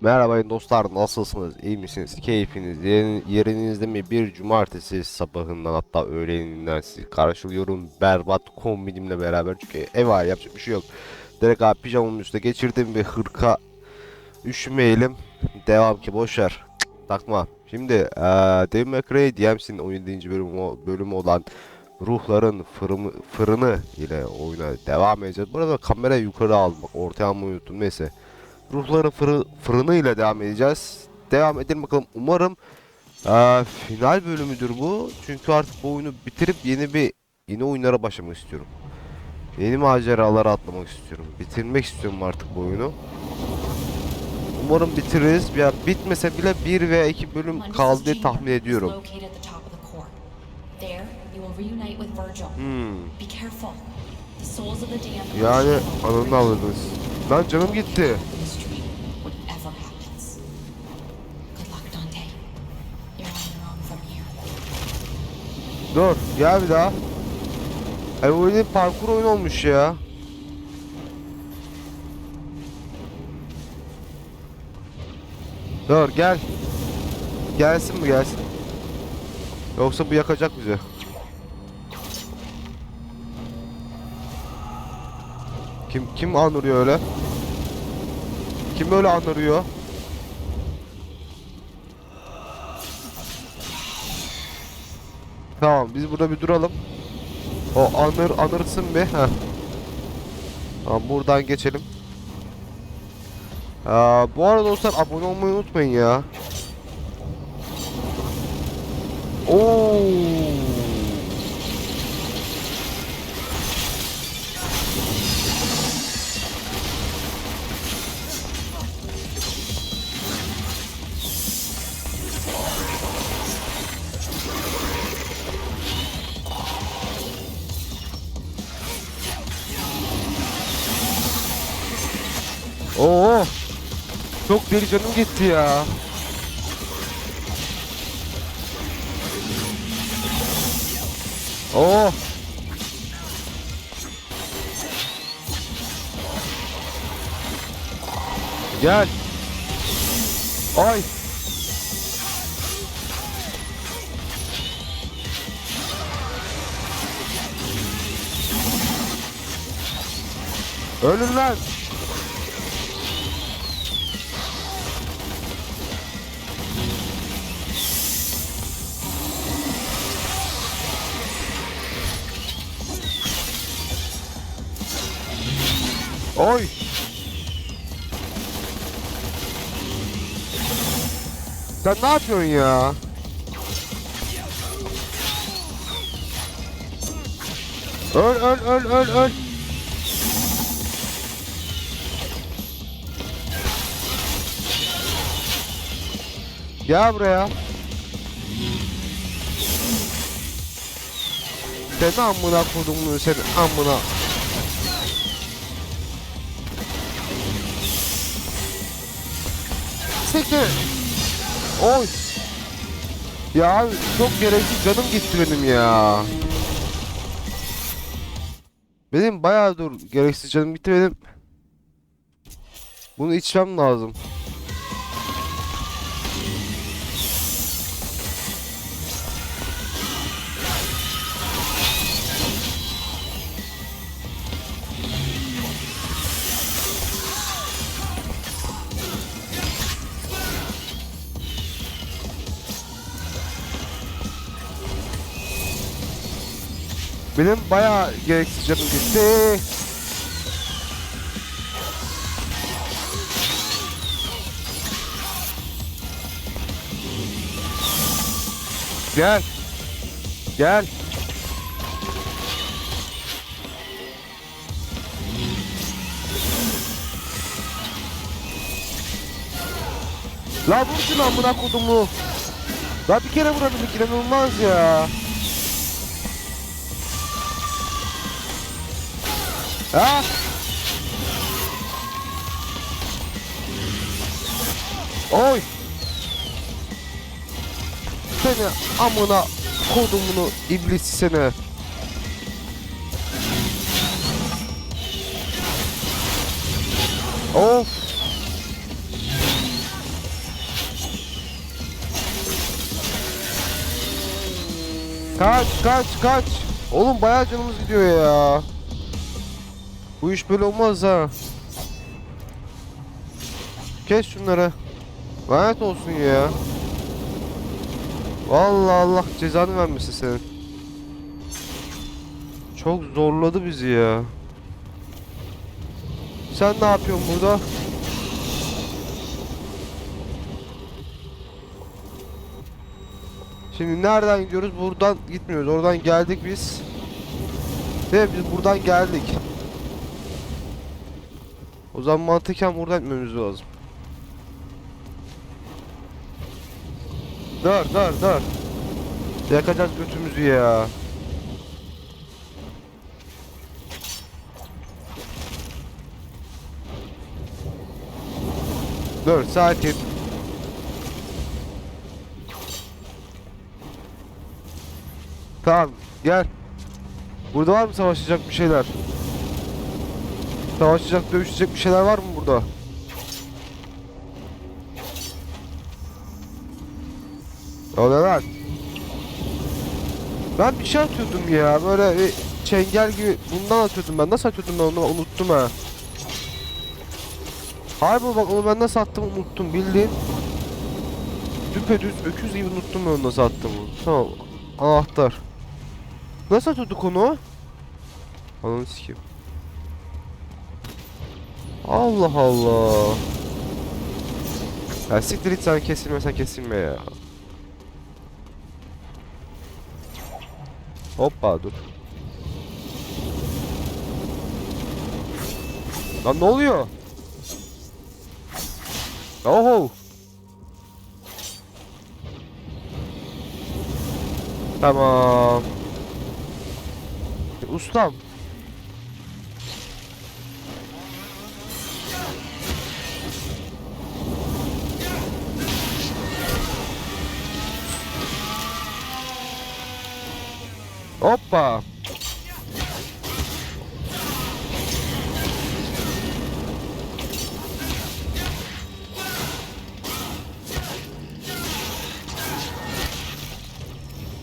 Merhaba dostlar nasılsınız iyi misiniz keyfiniz yerin- yerinizde mi bir cumartesi sabahından hatta öğleninden sizi karşılıyorum berbat kombinimle beraber çünkü ev hali yapacak bir şey yok direkt abi pijamamın üstüne geçirdim ve hırka üşümeyelim devam ki boşver takma şimdi Devil May Cry DMC'nin 17. bölümü, bölümü olan ruhların fırını, fırını ile oyuna devam edeceğiz. Burada kamerayı yukarı aldım. Ortaya almayı unuttum. Neyse. Ruhların fırı, fırını ile devam edeceğiz. Devam edelim bakalım. Umarım eee, final bölümüdür bu. Çünkü artık bu oyunu bitirip yeni bir yeni oyunlara başlamak istiyorum. Yeni maceralara atlamak istiyorum. Bitirmek istiyorum artık bu oyunu. Umarım bitiririz. Ya bitmese bile bir veya iki bölüm kaldı diye tahmin ediyorum. Hmm. Yani anını alırdınız. Lan canım gitti. Dur gel bir daha. Ay oyun parkur oyun olmuş ya. Dur gel. Gelsin mi gelsin? Yoksa bu yakacak bizi. Kim kim anırıyor öyle? Kim öyle anırıyor? Tamam biz burada bir duralım. O anır anırsın bir. Heh. Tamam buradan geçelim. Aa, bu arada dostlar abone olmayı unutmayın ya. Oo. Çok deli canım gitti ya. Oo. Gel. Ay. Ölün lan. Oy. Sen ne yapıyorsun ya? Öl öl öl öl öl. Gel buraya. Seni amına kodumun seni amına. Siktir. Oy. Ya çok gereksiz canım gitti benim ya. Benim bayağı dur gereksiz canım gitti benim. Bunu içmem lazım. Benim bayağı gereksiz canım gitti. Gel. Gel. La vur şunu amına kodumu. La bir kere vurabildik inanılmaz ya. Ha? Oy. Seni amına kodumunu iblis seni. Of. Kaç kaç kaç. Oğlum bayağı canımız gidiyor ya. Bu iş böyle olmaz ha. Kes şunları. Lanet olsun ya. Vallahi Allah cezanı vermesin senin. Çok zorladı bizi ya. Sen ne yapıyorsun burada? Şimdi nereden gidiyoruz? Buradan gitmiyoruz. Oradan geldik biz. Ve biz buradan geldik. O zaman mantıken buradan gitmemiz lazım. Dur dur dur. Yakacağız götümüzü ya. Dur sakin. Tamam gel. Burada var mı savaşacak bir şeyler? Savaşacak, dövüşecek bir şeyler var mı burada? Ne lan? Ben bir şey atıyordum ya böyle çengel gibi bundan atıyordum ben nasıl atıyordum ben onu unuttum ha. Harbi bak onu ben nasıl attım unuttum bildiğin. Düpedüz öküz gibi unuttum ben onu nasıl attığımı. Tamam anahtar. Nasıl atıyorduk onu? Ananı sikeyim. Allah Allah. Ya siktir git sen kesilme sen kesilme ya. Hoppa dur. Lan ne oluyor? Oho. Tamam. Ustam. Hoppa.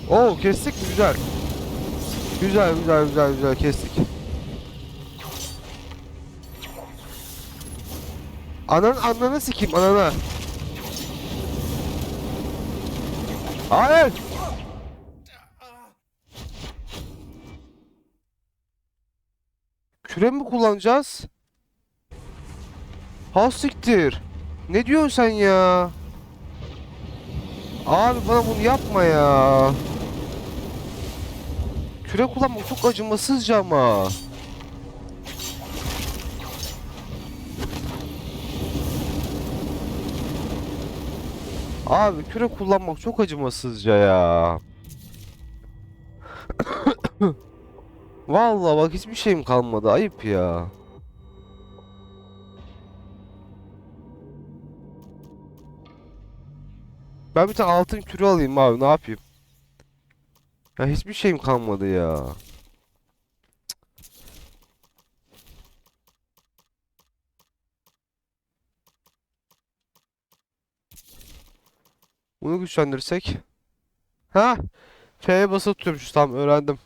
Oo kestik güzel. Güzel güzel güzel güzel kestik. Anan ananı sikeyim anana. Hayır. Küre mi kullanacağız? Ha siktir. Ne diyorsun sen ya? Abi bana bunu yapma ya. Küre kullanmak çok acımasızca ama. Abi küre kullanmak çok acımasızca ya. Vallahi bak hiçbir şeyim kalmadı. Ayıp ya. Ben bir tane altın küre alayım abi. Ne yapayım? Ya hiçbir şeyim kalmadı ya. Bunu güçlendirsek. Ha? F'ye basılı tutuyormuşuz. Tamam öğrendim.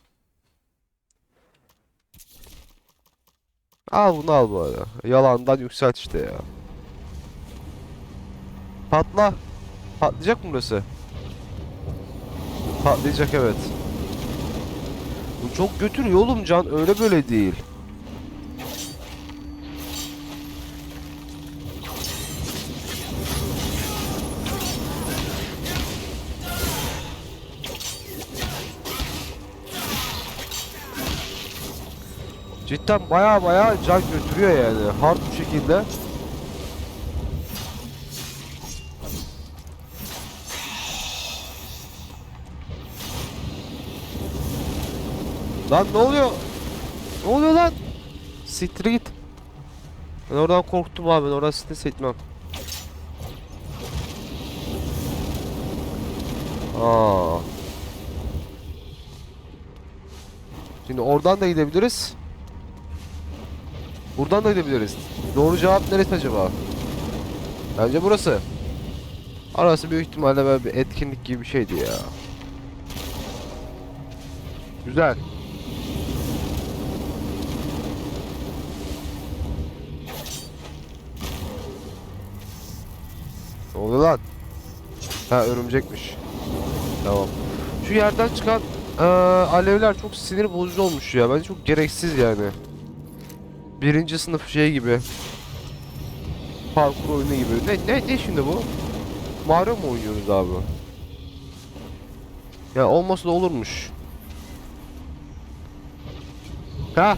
Al bunu al bu arada. Yalandan yükselt işte ya. Patla. Patlayacak mı burası? Patlayacak evet. Bu çok götürüyor oğlum can öyle böyle değil. Cidden baya baya can götürüyor yani hard bir şekilde. Lan ne oluyor? Ne oluyor lan? Siktir git. Ben oradan korktum abi. Ben oradan stres etmem. Aa. Şimdi oradan da gidebiliriz. Buradan da gidebiliriz. Doğru cevap neresi acaba? Bence burası. Arası büyük ihtimalle böyle bir etkinlik gibi bir şeydi ya. Güzel. Ne oluyor lan? Ha örümcekmiş. Tamam. Şu yerden çıkan eee, alevler çok sinir bozucu olmuş ya. Bence çok gereksiz yani. Birinci sınıf şey gibi. Parkur oyunu gibi. Ne ne ne şimdi bu? Mario mu oynuyoruz abi? Ya olmasa da olurmuş. Ha?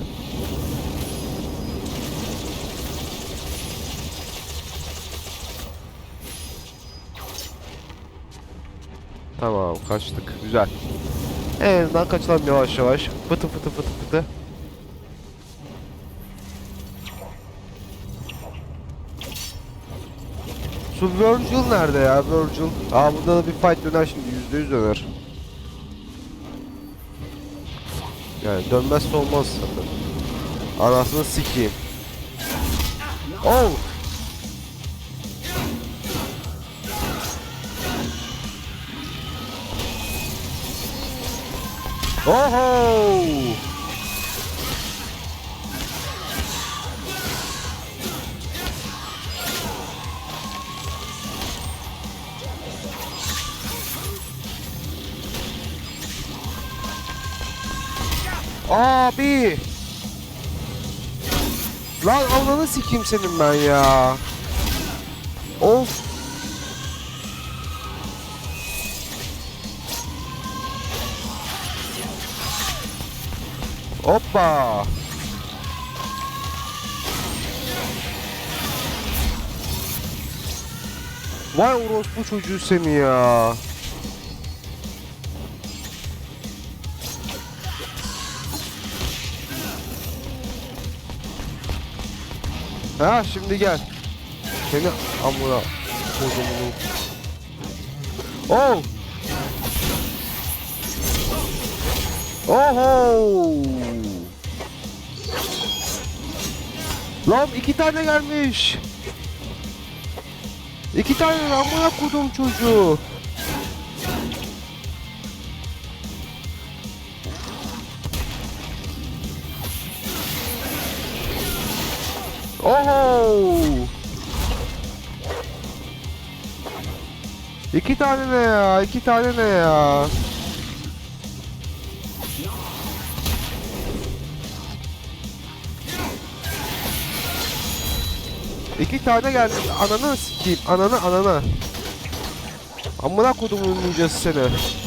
Tamam kaçtık. Güzel. En azından kaçalım yavaş yavaş. Fıtı fıtı fıtı fıtı. Şu Virgil nerede ya Virgil? Aa burada da bir fight döner şimdi yüzde yüz döner. Yani dönmezse olmaz zaten. Anasını sikeyim. Oh! Oho! Abi! Lan ananı sikeyim senin ben ya. Of. Hoppa. Vay orospu çocuğu seni ya. Ha şimdi gel. Seni amına kodumun. Oh! Oho! Lan iki tane gelmiş. İki tane amına kodum çocuğu. İki tane ne ya? İki tane ne ya? İki tane geldi. Ananı sikeyim. Ananı ananı. Amına kodumun ninjası seni.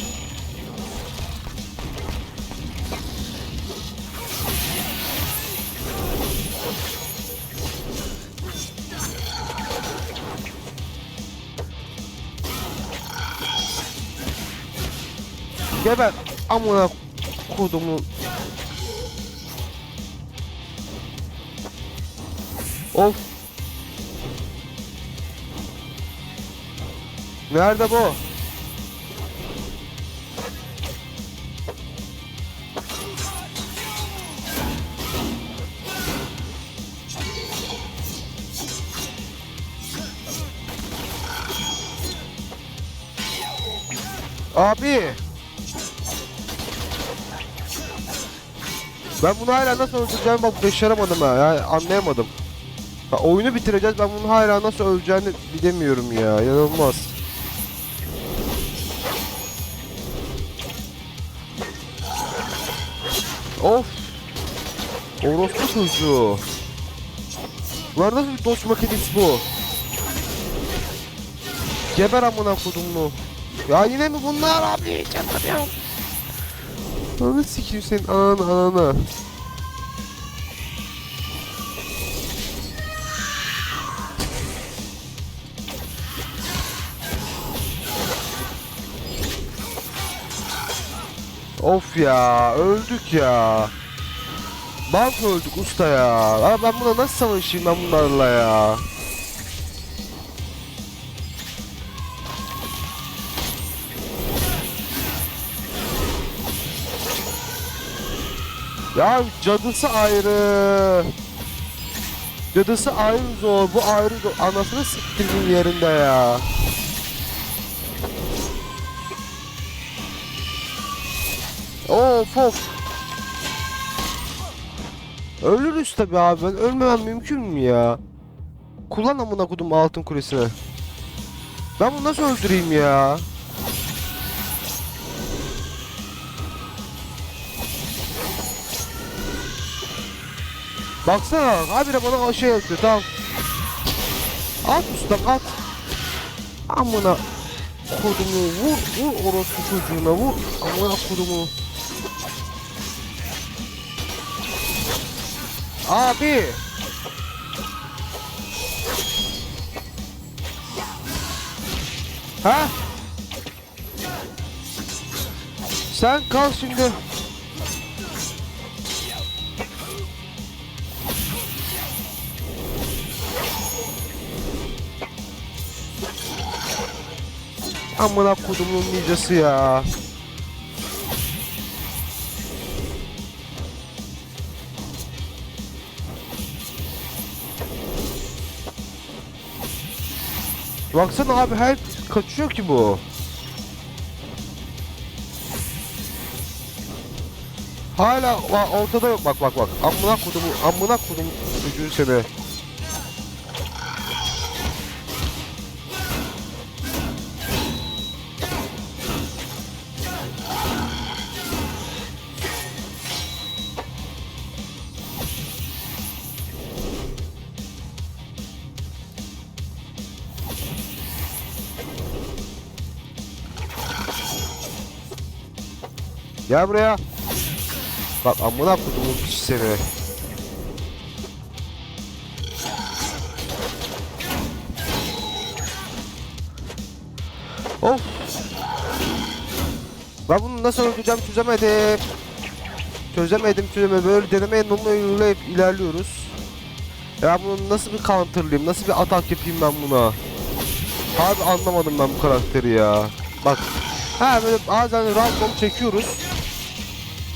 Geber amına kodumun. Of. Nerede bu? Abi. Ben bunu hala nasıl öldüreceğimi bak başaramadım ha. Yani anlayamadım. Ha, oyunu bitireceğiz ben bunu hala nasıl öleceğini bilemiyorum ya. Yanılmaz. Of. Orospu çocuğu. Bunlar nasıl bir doç makinesi bu? Geber amına kodumlu. Ya yine mi bunlar abi? Canım Ananı sikeyim senin ananı ananı. Of ya öldük ya. Bank öldük usta ya. Abi ben buna nasıl savaşayım ben bunlarla ya. Ya cadısı ayrı. Cadısı ayrı zor. Bu ayrı zor. Anasını siktirdiğin yerinde ya. Of of. Ölürüz tabi abi ben ölmemem mümkün mü ya? Kullan amına kodum altın kulesine. Ben bunu nasıl öldüreyim ya? Baksana habire bana şey yapıyor tamam. At usta at. Amına kodumu vur vur orospu çocuğuna vur. Amına kodumu. Abi. Ha? Sen kal şimdi. Amına kodumun ninjası ya. Baksana abi her kaçıyor ki bu. Hala ortada yok bak bak bak. Amına kodumu amına kodumu çocuğun seni. Gel buraya. Bak amına kodumun piç seni. Of. Ben bunu nasıl öldüreceğim çözemedim. Çözemedim çözemedim. Böyle deneme yanılmayla hep ilerliyoruz. Ya bunu nasıl bir counterlayayım? Nasıl bir atak yapayım ben buna? Abi anlamadım ben bu karakteri ya. Bak. Ha böyle bazen random çekiyoruz.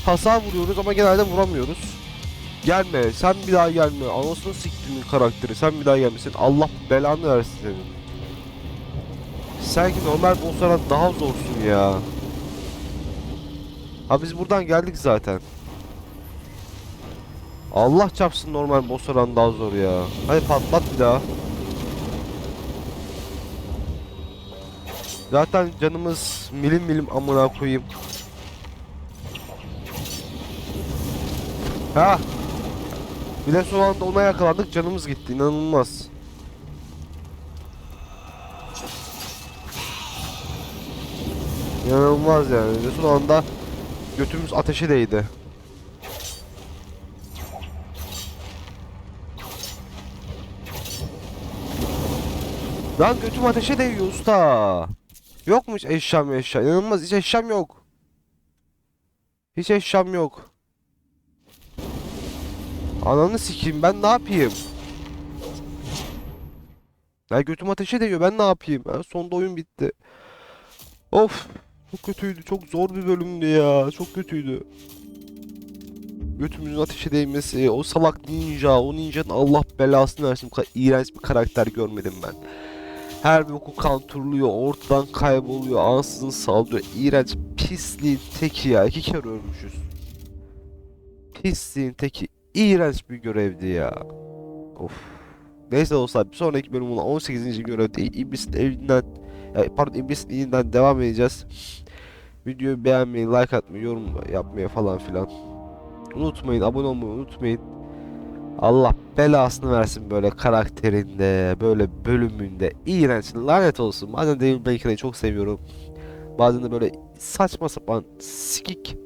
Hasar vuruyoruz ama genelde vuramıyoruz. Gelme, sen bir daha gelme. Anasını siktimin karakteri, sen bir daha gelmesin. Allah belanı versin senin. Sen ki normal bosslara daha zorsun ya. Ha biz buradan geldik zaten. Allah çarpsın normal bosslardan daha zor ya. Hadi patlat bir daha. Zaten canımız milim milim amına koyayım. Ha. Bir de son anda ona yakalandık canımız gitti inanılmaz. İnanılmaz yani. Bir de son anda götümüz ateşe değdi. Lan götüm ateşe değiyor usta. Yok mu hiç eşyam eşya? İnanılmaz hiç eşyam yok. Hiç eşyam yok. Ananı sikeyim ben ne yapayım? Ya götüm ateşe değiyor ben ne yapayım? Ha, sonda oyun bitti. Of çok kötüydü çok zor bir bölümdü ya çok kötüydü. Götümüzün ateşe değmesi, o salak ninja, o ninjanın Allah belasını versin. Bu kadar iğrenç bir karakter görmedim ben. Her bir oku kanturluyor, ortadan kayboluyor, ansızın saldırıyor. İğrenç pisliğin teki ya. iki kere ölmüşüz. Pisliğin teki. İğrenç bir görevdi ya. Of. Neyse dostlar bir sonraki bölümün 18. görevde İblis'in evinden ya, pardon İblis'in evinden devam edeceğiz. Videoyu beğenmeyi, like atmayı, yorum yapmayı falan filan. Unutmayın, abone olmayı unutmayın. Allah belasını versin böyle karakterinde, böyle bölümünde. İğrenç, lanet olsun. Bazen Devil May Cry'ı çok seviyorum. Bazen de böyle saçma sapan, sikik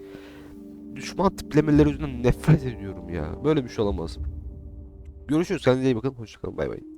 düşman tiplemeleri yüzünden nefret ediyorum ya. Böyle bir şey olamaz. Görüşürüz. Kendinize iyi bakın. Hoşçakalın. Bay bay.